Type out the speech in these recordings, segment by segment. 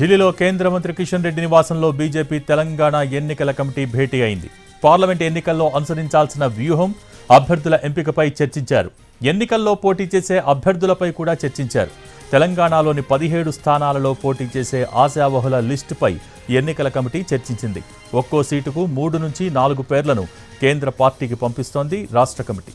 ఢిల్లీలో కేంద్ర మంత్రి కిషన్ రెడ్డి నివాసంలో బీజేపీ తెలంగాణ ఎన్నికల కమిటీ భేటీ అయింది. పార్లమెంట్ ఎన్నికల్లో అనుసరించాల్సిన వ్యూహం అభ్యర్థుల ఎంపికపై చర్చించారు. ఎన్నికల్లో పోటీ చేసే అభ్యర్థులపై కూడా చర్చించారు. తెలంగాణలోని పదిహేడు స్థానాలలో పోటీ చేసే ఆశావహుల లిస్టుపై ఎన్నికల కమిటీ చర్చించింది. ఒక్కో సీటుకు మూడు నుంచి నాలుగు పేర్లను కేంద్ర పార్టీకి పంపిస్తోంది రాష్ట్ర కమిటీ.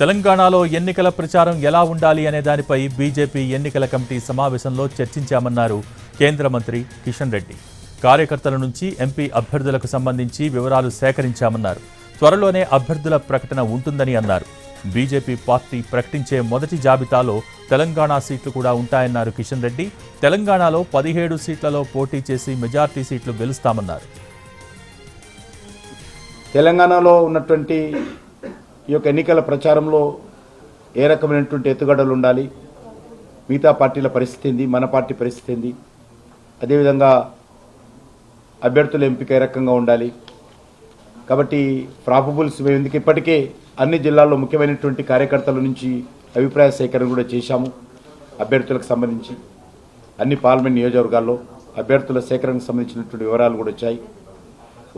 తెలంగాణలో ఎన్నికల ప్రచారం ఎలా ఉండాలి అనే దానిపై బీజేపీ ఎన్నికల కమిటీ సమావేశంలో చర్చించామన్నారు కేంద్ర మంత్రి కిషన్ రెడ్డి. కార్యకర్తల నుంచి ఎంపీ అభ్యర్థులకు సంబంధించి వివరాలు సేకరించామన్నారు. త్వరలోనే అభ్యర్థుల ప్రకటన ఉంటుందని అన్నారు. బీజేపీ పార్టీ ప్రకటించే మొదటి జాబితాలో తెలంగాణ సీట్లు కూడా ఉంటాయన్నారు కిషన్ రెడ్డి. తెలంగాణలో పదిహేడు సీట్లలో పోటీ చేసి మెజార్టీ సీట్లు గెలుస్తామన్నారు. తెలంగాణలో ఉన్నటువంటి ఈ యొక్క ఎన్నికల ప్రచారంలో ఏ రకమైనటువంటి ఎత్తుగడలు ఉండాలి? మిగతా పార్టీల పరిస్థితి ఏంది? మన పార్టీ పరిస్థితి ఏంది? అదేవిధంగా అభ్యర్థుల ఎంపిక ఏ రకంగా ఉండాలి? కాబట్టి ప్రాపబుల్స్ ఎందుకు ఇప్పటికే అన్ని జిల్లాల్లో ముఖ్యమైనటువంటి కార్యకర్తల నుంచి అభిప్రాయ సేకరణ కూడా చేశాము అభ్యర్థులకు సంబంధించి. అన్ని పార్లమెంట్ నియోజకవర్గాల్లో అభ్యర్థుల సేకరణకు సంబంధించినటువంటి వివరాలు కూడా వచ్చాయి.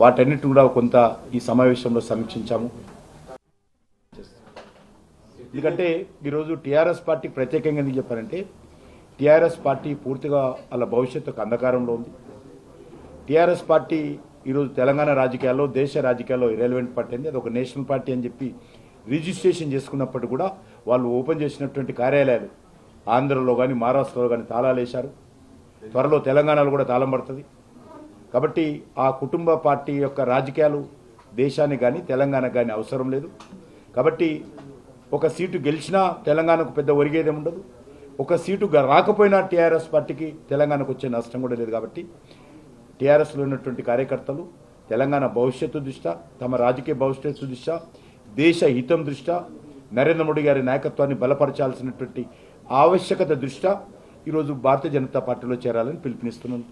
వాటన్నిటిని కూడా కొంత ఈ సమావేశంలో సమీక్షించాము. ఎందుకంటే ఈరోజు టీఆర్ఎస్ పార్టీ ప్రత్యేకంగా ఎందుకు చెప్పారంటే టీఆర్ఎస్ పార్టీ పూర్తిగా వాళ్ళ భవిష్యత్తు అంధకారంలో ఉంది. టీఆర్ఎస్ పార్టీ ఈరోజు తెలంగాణ రాజకీయాల్లో దేశ రాజకీయాల్లో ఇరెలవెంట్ పార్టీ అంది అది ఒక నేషనల్ పార్టీ అని చెప్పి రిజిస్ట్రేషన్ చేసుకున్నప్పటికీ కూడా వాళ్ళు ఓపెన్ చేసినటువంటి కార్యాలయాలు ఆంధ్రలో కానీ మహారాష్ట్రలో కానీ తాళాలు వేశారు. త్వరలో తెలంగాణలో కూడా తాళం పడుతుంది. కాబట్టి ఆ కుటుంబ పార్టీ యొక్క రాజకీయాలు దేశానికి కానీ తెలంగాణకు కానీ అవసరం లేదు. కాబట్టి ఒక సీటు గెలిచినా తెలంగాణకు పెద్ద ఒరిగేదేం ఉండదు. ఒక సీటు రాకపోయినా టీఆర్ఎస్ పార్టీకి తెలంగాణకు వచ్చే నష్టం కూడా లేదు కాబట్టి టీఆర్ఎస్లో ఉన్నటువంటి కార్యకర్తలు తెలంగాణ భవిష్యత్తు దృష్ట్యా తమ రాజకీయ భవిష్యత్తు దృష్ట్యా దేశ హితం దృష్ట్యా నరేంద్ర మోడీ గారి నాయకత్వాన్ని బలపరచాల్సినటువంటి ఆవశ్యకత దృష్ట్యా ఈరోజు భారతీయ జనతా పార్టీలో చేరాలని పిలుపునిస్తున్నాను.